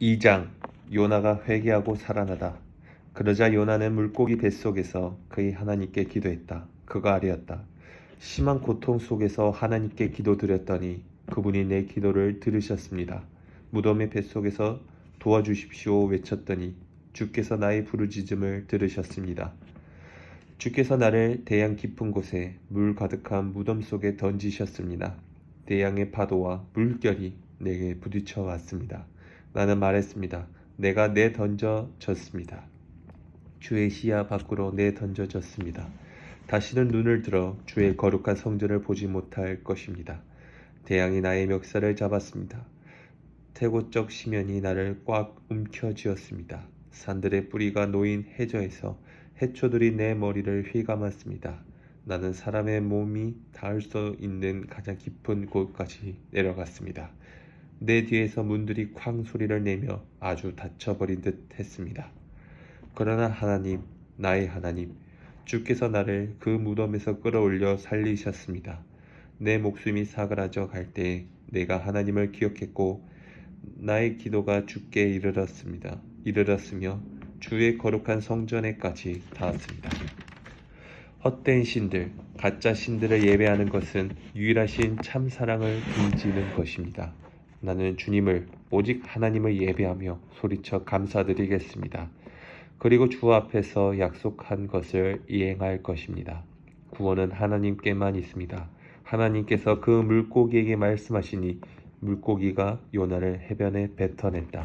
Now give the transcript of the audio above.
2장 요나가 회개하고 살아나다. 그러자 요나는 물고기 뱃속에서 그의 하나님께 기도했다. 그가 아뢰었다. 심한 고통 속에서 하나님께 기도드렸더니 그분이 내 기도를 들으셨습니다. 무덤의 뱃속에서 도와주십시오 외쳤더니 주께서 나의 부르짖음을 들으셨습니다. 주께서 나를 대양 깊은 곳에 물 가득한 무덤 속에 던지셨습니다. 대양의 파도와 물결이 내게 부딪혀 왔습니다. 나는 말했습니다. 내가 내 던져졌습니다. 주의 시야 밖으로 내 던져졌습니다. 다시는 눈을 들어 주의 거룩한 성전을 보지 못할 것입니다. 대양이 나의 멱살을 잡았습니다. 태고적 시면이 나를 꽉 움켜쥐었습니다. 산들의 뿌리가 놓인 해저에서 해초들이 내 머리를 휘감았습니다. 나는 사람의 몸이 닿을 수 있는 가장 깊은 곳까지 내려갔습니다. 내 뒤에서 문들이 쾅 소리를 내며 아주 닫혀버린 듯 했습니다. 그러나 하나님, 나의 하나님, 주께서 나를 그 무덤에서 끌어올려 살리셨습니다. 내 목숨이 사그라져 갈 때에 내가 하나님을 기억했고 나의 기도가 주께 이르렀습니다. 이르렀으며 주의 거룩한 성전에까지 닿았습니다. 헛된 신들, 가짜 신들을 예배하는 것은 유일하신 참 사랑을 빚는 것입니다. 나는 주님을 오직 하나님을 예배하며 소리쳐 감사드리겠습니다. 그리고 주 앞에서 약속한 것을 이행할 것입니다. 구원은 하나님께만 있습니다. 하나님께서 그 물고기에게 말씀하시니 물고기가 요나를 해변에 뱉어냈다.